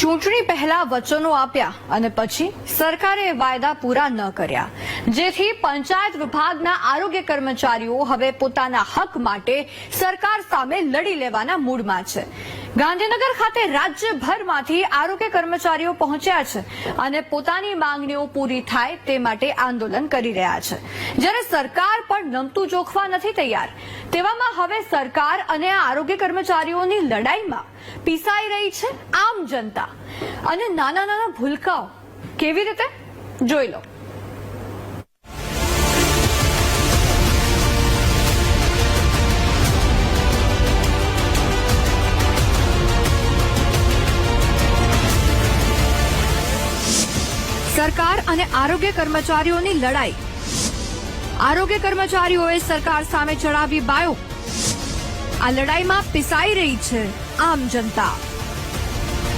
ચૂંટણી પહેલા વચનો આપ્યા અને પછી સરકારે વાયદા પૂરા ન કર્યા. જેથી પંચાયત વિભાગના આરોગ્ય કર્મચારીઓ હવે પોતાના હક માટે સરકાર સામે લડી લેવાના મૂડમાં છે. ગાંધીનગર ખાતે રાજ્યભરમાંથી આરોગ્ય કર્મચારીઓ પહોંચ્યા છે અને પોતાની માંગણીઓ પૂરી થાય તે માટે આંદોલન કરી રહ્યા છે. જ્યારે સરકાર પણ નમતું જોખવા નથી તૈયાર તેવામાં હવે સરકાર અને આરોગ્ય કર્મચારીઓની લડાઈમાં પીસાઈ રહી છે આમ જનતા. અને નાના નાના ભૂલકાઓ કેવી રીતે? જોઈ લો. સરકાર અને આરોગ્ય કર્મચારીઓની લડાઈ આરોગ્ય કર્મચારીઓએ સરકાર સામે ચડાવી બાયો. આ લડાઈમાં પીસાઈ રહી છે આમ જનતા.